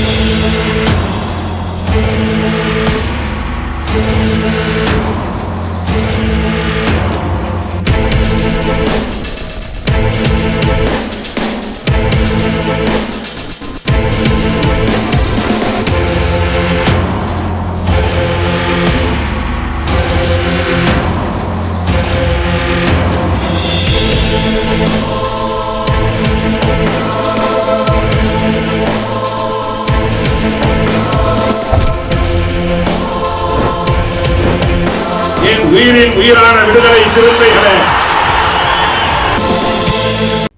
என்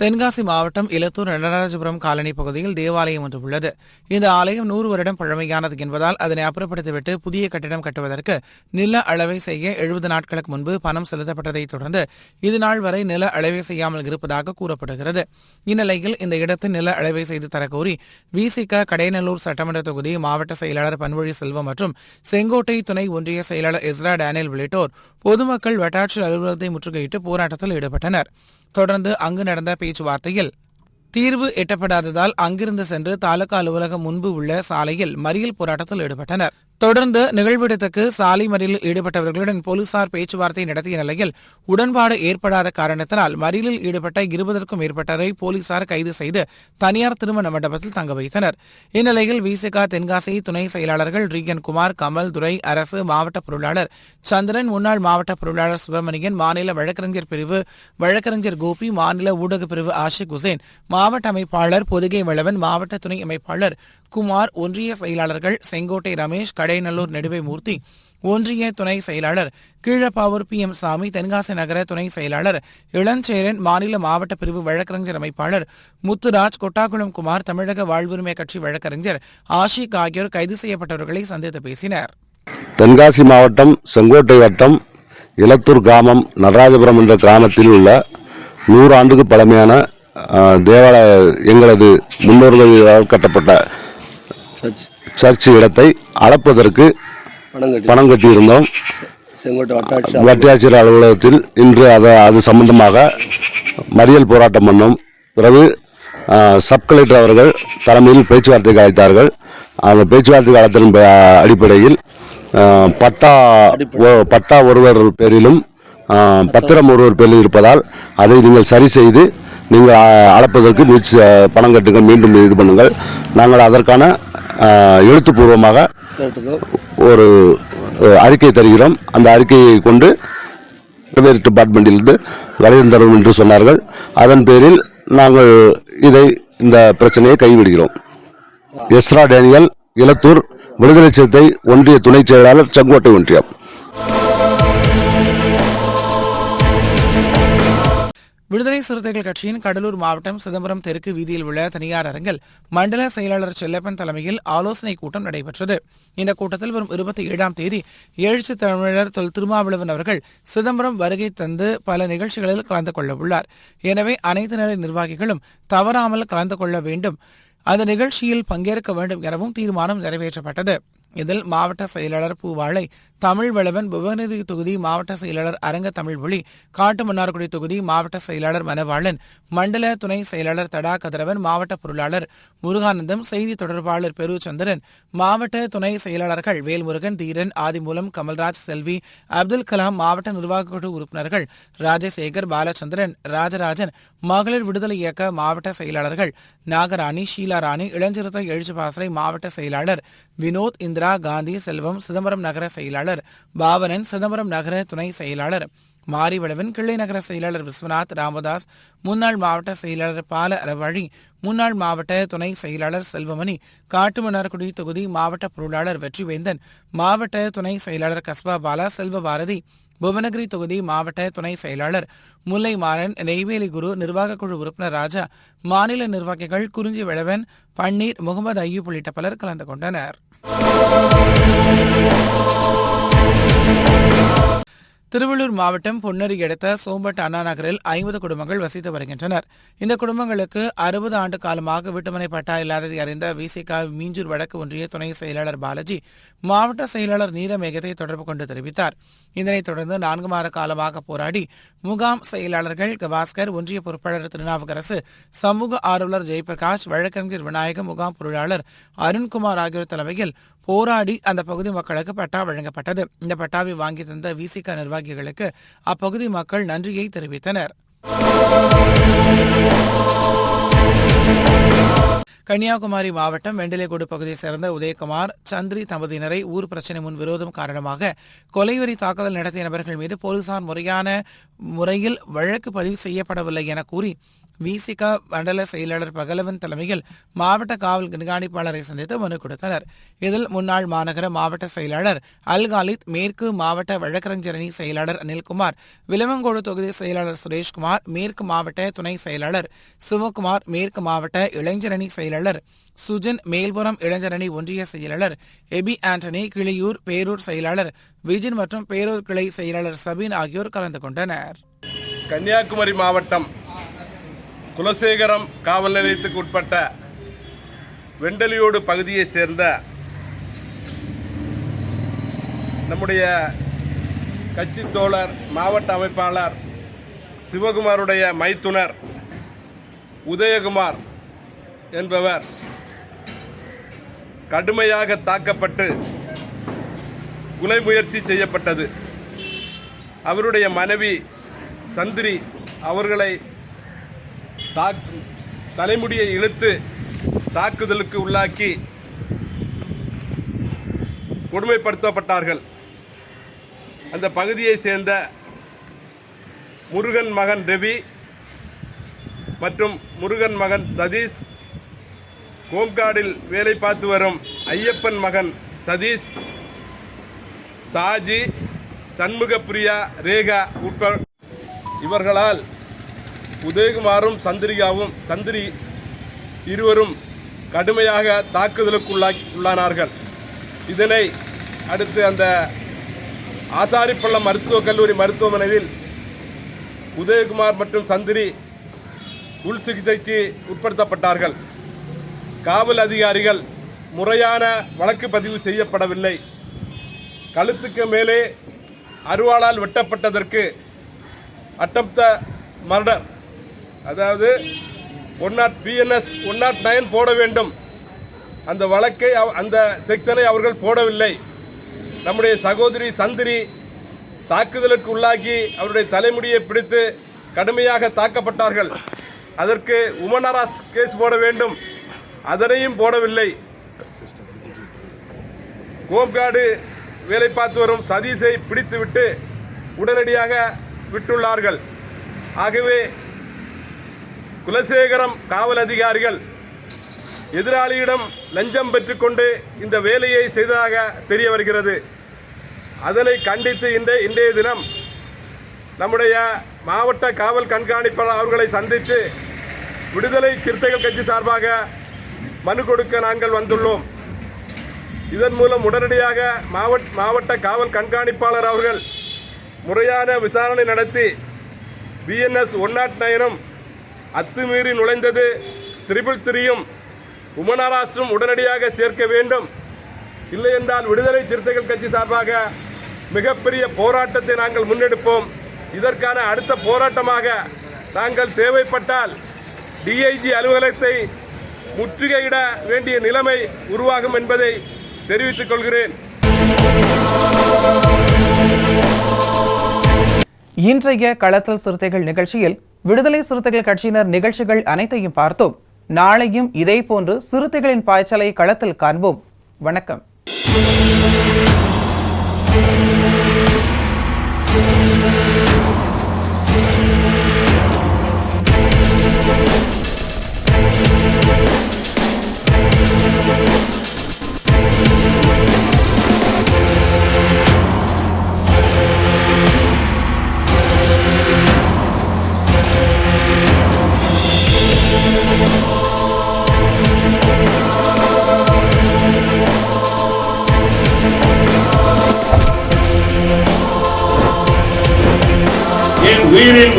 தென்காசி மாவட்டம் இலத்தூர் நடராஜபுரம் காலனி பகுதியில் தேவாலயம் ஒன்று உள்ளது. இந்த ஆலயம் நூறு வருடம் பழமையானது என்பதால் அதனை அப்புறப்படுத்திவிட்டு புதிய கட்டிடம் கட்டுவதற்கு நில அளவை செய்ய எழுபது நாட்களுக்கு முன்பு பணம் செலுத்தப்பட்டதைத் தொடர்ந்து இது நாள் வரை நில அளவை செய்யாமல் இருப்பதாக கூறப்படுகிறது. இந்நிலையில் இந்த இடத்தில் நில அளவை செய்து தரக்கோரி விசிக கடையநல்லூர் சட்டமன்ற தொகுதி மாவட்ட செயலாளர் பன்வழி செல்வம் மற்றும் செங்கோட்டை துணை ஒன்றிய செயலாளர் இஸ்ரா டேனியல் உள்ளிட்டோர் பொதுமக்கள் வட்டாட்சியர் அலுவலகத்தை முற்றுகையிட்டு போராட்டத்தில் ஈடுபட்டனர். தொடர்ந்து அங்கு நடந்த பேச்சுவார்த்தையில். தீர்வு எட்டப்படாததால் அங்கிருந்து சென்று தாலுகா அலுவலகம் முன்பு உள்ள சாலையில் மறியல் போராட்டத்தில் ஈடுபட்டனர். தொடர்ந்து நிகழ்விடத்துக்கு சாலை மறியலில் ஈடுபட்டவர்களுடன் போலீசார் பேச்சுவார்த்தை நடத்திய நிலையில் உடன்பாடு ஏற்படாத காரணத்தினால் மறியலில் ஈடுபட்ட இருபதற்கும் மேற்பட்டரை போலீசார் கைது செய்து தனியார் திருமண மண்டபத்தில் தங்க வைத்தனர். இந்நிலையில் விசிகா தென்காசி துணை செயலாளர்கள் ரீகன் குமார் கமல் துரை அரசு மாவட்ட பொருளாளர் சந்திரன் முன்னாள் மாவட்ட பொருளாளர் சுப்பிரமணியன் மாநில வழக்கறிஞர் பிரிவு வழக்கறிஞர் கோபி மாநில ஊடக பிரிவு ஆஷிக் ஹுசேன் மாவட்ட அமைப்பாளர் பொதுகை வளவன் மாவட்ட துணை அமைப்பாளர் குமார் ஒன்றிய செயலாளர்கள் செங்கோட்டை ரமேஷ் கடைநல்லூர் நெடுவை மூர்த்தி ஒன்றிய துணை செயலாளர் கீழப்பாவூர் பி எம் சாமி தென்காசி நகர துணை செயலாளர் இளஞ்சேரன் மாநில மாவட்ட பிரிவு வழக்கறிஞர் அமைப்பாளர் முத்துராஜ் கொட்டாக்குளம் குமார் தமிழக வாழ்வுரிமை கட்சி வழக்கறிஞர் ஆஷிக் ஆகியோர் கைது செய்யப்பட்டவர்களை சந்தித்து பேசினர். தென்காசி மாவட்டம் செங்கோட்டை வட்டம் இலத்தூர் கிராமம் நடராஜபுரம் என்ற கிராமத்தில் உள்ள நூறு ஆண்டுக்கு பழமையான தேவாலய எங்களது முன்னோர்களால் கட்டப்பட்ட சர்ச். இடத்தை அளப்பதற்கு பணம் கட்டி பணம் கட்டியிருந்தோம். வட்டாட்சியர் அலுவலகத்தில் இன்று அதை அது சம்பந்தமாக மறியல் போராட்டம் பண்ணோம். பிறகு சப் கலெக்டர் அவர்கள் தலைமையில் பேச்சுவார்த்தைக்கு அழைத்தார்கள் அந்த பேச்சுவார்த்தைக்கு அழைத்ததன் ப- அடிப்படையில் பட்டா பட்டா ஒருவர் பேரிலும் பத்திரம் ஒருவர் பேரிலும் இருப்பதால் அதை நீங்கள் சரி செய்து நீங்கள் அளப்பதற்கு முயற்சி பணம் கட்டுங்கள். மீண்டும் இது பண்ணுங்கள். நாங்கள் அதற்கான எழுத்துப்பூர்வமாக ஒரு அறிக்கை தருகிறோம். அந்த அறிக்கையை கொண்டு வெவ்வேறு டிபார்ட்மெண்ட்டிலிருந்து கடிதம் தரும் என்று சொன்னார்கள். அதன் பேரில் நாங்கள் இதை இந்த பிரச்சனையை கைவிடுகிறோம். எஸ்ரா டேனியல் இலத்தூர் விடுதலை சிறுத்தை ஒன்றிய துணைச் செயலாளர் செங்கோட்டை ஒன்றியம். விடுதலை சிறுத்தைகள் கட்சியின் கடலூர் மாவட்டம் சிதம்பரம் தெற்கு வீதியில் உள்ள தனியார் அரங்கில் மண்டல செயலாளர் செல்லப்பன் தலைமையில் ஆலோசனைக் கூட்டம் நடைபெற்றது. இந்த கூட்டத்தில் வரும் இருபத்தி ஏழாம் தேதி எழுச்சி தமிழர் தொல் திருமாவளவன் அவர்கள் சிதம்பரம் வருகை தந்து பல நிகழ்ச்சிகளில் கலந்து கொள்ள உள்ளார். எனவே அனைத்து நிலை நிர்வாகிகளும் தவறாமல் கலந்து கொள்ள வேண்டும். அந்த நிகழ்ச்சியில் பங்கேற்க வேண்டும் எனவும் தீர்மானம் நிறைவேற்றப்பட்டது. இதில் மாவட்ட செயலாளர் பூவாழை தமிழ் வளவன் புவனகிரி தொகுதி மாவட்ட செயலாளர் அரங்க தமிழ் காட்டு மன்னார்குடி தொகுதி மாவட்ட செயலாளர் மனவாளன் மண்டல துணை செயலாளர் தடா கதிரவன் மாவட்ட பொருளாளர் முருகானந்தம் செய்தி தொடர்பாளர் பெருச்சந்திரன் மாவட்ட துணை செயலாளர்கள் வேல்முருகன் தீரன் ஆதிமூலம் கமல்ராஜ் செல்வி அப்துல் கலாம் மாவட்ட நிர்வாக குழு உறுப்பினர்கள் ராஜசேகர் பாலச்சந்திரன் ராஜராஜன் மகளிர் விடுதலை இயக்க மாவட்ட செயலாளர்கள் நாகராணி ஷீலா ராணி இளஞ்சிறுத்தை எழுச்சி பாசறை மாவட்ட செயலாளர் வினோத் இந்த இந்திரா காந்தி செல்வம் சிதம்பரம் நகர செயலாளர் பாவனன் சிதம்பரம் நகர துணை செயலாளர் மாரிவளவன் கிள்ளை நகர செயலாளர் விஸ்வநாத் ராமதாஸ் முன்னாள் மாவட்ட செயலாளர் பால அறவழி முன்னாள் மாவட்ட துணை செயலாளர் செல்வமணி காட்டுமன்னார்குடி தொகுதி மாவட்ட பொருளாளர் வெற்றிவேந்தன் மாவட்ட துணை செயலாளர் கஸ்பா பாலா செல்வபாரதி புவனகிரி தொகுதி மாவட்ட துணை செயலாளர் முல்லை மாறன் நெய்வேலி குரு நிர்வாகக் குழு உறுப்பினர் ராஜா மாநில நிர்வாகிகள் குறிஞ்சி விளவன் பன்னீர் முகமது ஐயூப் உள்ளிட்ட பலர் கலந்து கொண்டனர். Oh, திருவள்ளூர் மாவட்டம் பொன்னரி அடுத்த சோம்பட் அண்ணா நகரில் ஐம்பது குடும்பங்கள் வசித்து வருகின்றனர். இந்த குடும்பங்களுக்கு அறுபது ஆண்டு காலமாக வீட்டுமனை பட்டா இல்லாததை அறிந்த விசிக மீஞ்சூர் வடக்கு ஒன்றிய துணை செயலாளர் பாலாஜி மாவட்ட செயலாளர் நீரமேகத்தை தொடர்பு கொண்டு தெரிவித்தார். இதனைத் தொடர்ந்து நான்கு மாத காலமாக போராடி முகாம் செயலாளர்கள் கவாஸ்கர் ஒன்றிய பொறுப்பாளர் திருநாவுக்கரசு சமூக ஆர்வலர் ஜெயபிரகாஷ் வழக்கறிஞர் விநாயகம் முகாம் பொருளாளர் அருண்குமார் ஆகியோர் தலைமையில் போராடி அந்த பகுதி மக்களுக்கு பட்டா வழங்கப்பட்டது. இந்த பட்டாவை வாங்கி தந்த விசிக நிர்வாகிகளுக்கு அப்பகுதி மக்கள் நன்றியை தெரிவித்தனர். கன்னியாகுமரி மாவட்டம் வெண்டிலைகோடு பகுதியை சேர்ந்த உதயகுமார் சந்திரி தம்பதியினரை ஊர் பிரச்சினை முன் விரோதம் காரணமாக கொலைவெறி தாக்குதல் நடத்திய நபர்கள் மீது போலீசார் முறையான முறையில் வழக்கு பதிவு செய்யப்படவில்லை என கூறி விசிகா மண்டல செயலாளர் பகலவன் தலைமையில் மாவட்ட காவல் கண்காணிப்பாளரை சந்தித்து மனு கொடுத்தனர். இதில் முன்னாள் மாநகர மாவட்ட செயலாளர் அல்காலித் மேற்கு மாவட்ட வழக்கறிஞரணி செயலாளர் அனில்குமார் விலமங்கோடு தொகுதி செயலாளர் சுரேஷ்குமார் மேற்கு மாவட்ட துணை செயலாளர் சிவகுமார் மேற்கு மாவட்ட இளைஞரணி செயலாளர் சுஜன் மேல்புறம் இளைஞரணி ஒன்றிய செயலாளர். எபி ஆண்டனி கிளியூர் பேரூர் செயலாளர். விஜின் மற்றும் பேரூர் கிளை செயலாளர் சபீன் ஆகியோர் கலந்து கொண்டனர். கன்னியாகுமரி மாவட்டம் குலசேகரம் காவல் நிலையத்துக்கு உட்பட்ட வெண்டலியோடு பகுதியை சேர்ந்த நம்முடைய கட்சி தோழர் மாவட்ட அமைப்பாளர் சிவகுமாருடைய மைத்துனர் உதயகுமார் என்பவர் கடுமையாக தாக்கப்பட்டு கொலை முயற்சி செய்யப்பட்டது. அவருடைய மனைவி சந்திரி அவர்களை தாக் தலைமுடியை இழுத்து தாக்குதலுக்கு உள்ளாக்கி கொடுமைப்படுத்தப்பட்டார்கள். அந்த பகுதியை சேர்ந்த முருகன் மகன் ரவி மற்றும் முருகன் மகன் சதீஷ் கோம்காடில் வேலை பார்த்து வரும் ஐயப்பன் மகன் சதீஷ் சாஜி சண்முகப்பிரியா ரேகா உட்பட இவர்களால் உதயகுமாரும் சந்திரிகாவும் சந்திரி இருவரும் கடுமையாக தாக்குதலுக்குள்ளா உள்ளானார்கள். இதனை அடுத்து அந்த ஆசாரிப்பள்ளம் மருத்துவக் கல்லூரி மருத்துவமனையில் உதயகுமார் மற்றும் சந்திரி உள் சிகிச்சைக்கு உட்படுத்தப்பட்டார்கள். காவல் அதிகாரிகள் முறையான வழக்கு பதிவு செய்யப்படவில்லை. கழுத்துக்கு மேலே அருவாளால் வெட்டப்பட்டதற்கு அட்டம்த மர்டர். அதாவது one nought BNS one nought nine போட வேண்டும். அந்த வழக்கை அந்த செக்ஷனை அவர்கள் போடவில்லை. நம்முடைய சகோதரி சந்திரி தாக்குதலுக்கு உள்ளாகி அவருடைய தலைமுடியை பிடித்து கடுமையாக தாக்கப்பட்டார்கள். அதற்கு உமனராஸ் கேஸ் போட வேண்டும். அதனையும் போடவில்லை. கோப்காடு வேலை பார்த்து வரும் சதீஷை பிடித்துவிட்டு உடனடியாக விட்டுள்ளார்கள். ஆகவே குலசேகரம் காவல் அதிகாரிகள் எதிராளியிடம் லஞ்சம் பெற்றுக்கொண்டு இந்த வேலையை செய்ததாக தெரிய வருகிறது. அதனை கண்டித்து இன்றைய இன்றைய தினம் நம்முடைய மாவட்ட காவல் கண்காணிப்பாளர் அவர்களை சந்தித்து விடுதலை சிறுத்தைகள் கட்சி சார்பாக மனு கொடுக்க நாங்கள் வந்துள்ளோம். இதன் மூலம் உடனடியாக மாவட்ட மாவட்ட காவல் கண்காணிப்பாளர் அவர்கள் முறையான விசாரணை நடத்தி பிஎன்எஸ் ஒன் நாட் நயனும் அத்துமீறி நுழைந்தது. திரிபிள் த்ரீயும் உமனாராஷ்டிரம் உடனடியாக சேர்க்க வேண்டும். இல்லை என்றால் விடுதலை சிறுத்தைகள் கட்சி சார்பாக மிகப்பெரிய போராட்டத்தை நாங்கள் முன்னெடுப்போம். இதற்கான அடுத்த போராட்டமாக நாங்கள் தேவைப்பட்டால் டிஐஜி அலுவலகத்தை முற்றுகையிட வேண்டிய நிலைமை உருவாகும் என்பதை தெரிவித்துக் கொள்கிறேன். இன்றைய களத்தல் சிறுத்தைகள் நிகழ்ச்சியில் விடுதலை சிறுத்தைகள் கட்சியினர் நிகழ்ச்சிகள் அனைத்தையும் பார்த்தோம். நாளையும் இதேபோன்று சிறுத்தைகளின் பாய்ச்சலை களத்தில் காண்போம். வணக்கம்.